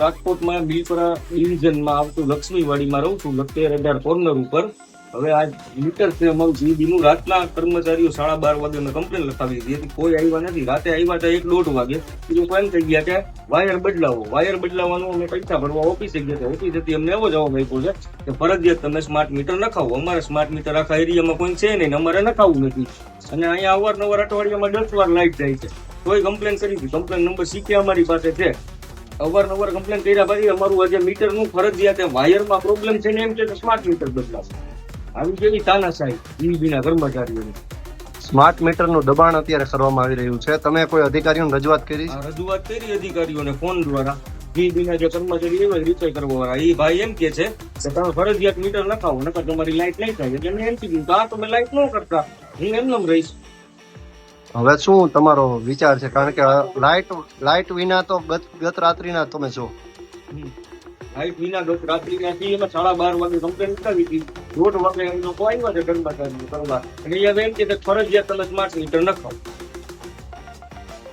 રાજકોટમાં બિલપરા ડિવિઝનમાં આવતું લક્ષ્મીવાડીમાં રહું છું. લખતેર અઢાર કોર્નર ઉપર. હવે આ મીટર છે અમારું જીબીનું. રાતના કર્મચારીઓ સાડા બાર વાગે અમે કમ્પ્લેન લખાવી દીધી હતી. કોઈ આવ્યા નથી. રાતે આવ્યા હતા એક દોઢ વાગે. બીજું કોઈ થઈ ગયા કે વાયર બદલાવો. વાયર બદલાવાનું અમે પૈસા ભરવા ઓફિસે ગયા હતા. ઓફિસેથી અમને એવો જવાબ આપ્યો છે કે ફરજિયાત તમે સ્માર્ટ મીટર નખાવો. અમારે સ્માર્ટ મીટર આખા એરિયામાં કોઈ છે નહીં અમારે નખાવું નથી. અને અહીંયા અવારનવાર અઠવાડિયામાં દસ વાર લાઈટ જાય છે. કોઈ કમ્પ્લેન કરી હતી કમ્પ્લેન નંબર શીખ્યા અમારી પાસે છે. અવારનવાર કમ્પ્લેન કર્યા પછી અમારું આજે મીટરનું ફરજિયાત વાયરમાં પ્રોબ્લેમ છે ને એમ કે સ્માર્ટ મીટર બદલાશે. આવી કેવી તાનાશાહી જીબીના કર્મચારીઓની? સ્માર્ટ મીટરનું દબાણ અત્યારે કરવામાં આવી રહ્યું છે. તમે કોઈ અધિકારીઓને રજૂઆત કરી? રજૂઆત કરી અધિકારીઓને ફોન દ્વારા. જીબીના જે કર્મચારી એવા રિપેર કરવા વાળા એ ભાઈ એમ કે છે કે તમે ફરજિયાત મીટર નખાવો નકર તમારી લાઇટ નહીં થાય. એટલે એમ કીધું આ તમે લાઇટ ન કરતા. હું એમ નમ રહીશ. હવે શું તમારો વિચાર છે? કારણ કે લાઇટ લાઇટ વિના તો ગત રાત્રિના તમે છો. લાઈટ વિના ગત રાત્રિના થી એમાં સાડા બાર વાગે કમ્પ્લેન કરાવી હતી. દોઢ વાગે એમનો લોકો આવ્યો છે કર્મચારીઓ કરવા અને એમ કે ફરજિયાત તમે સ્માર્ટ મીટર નખાવો.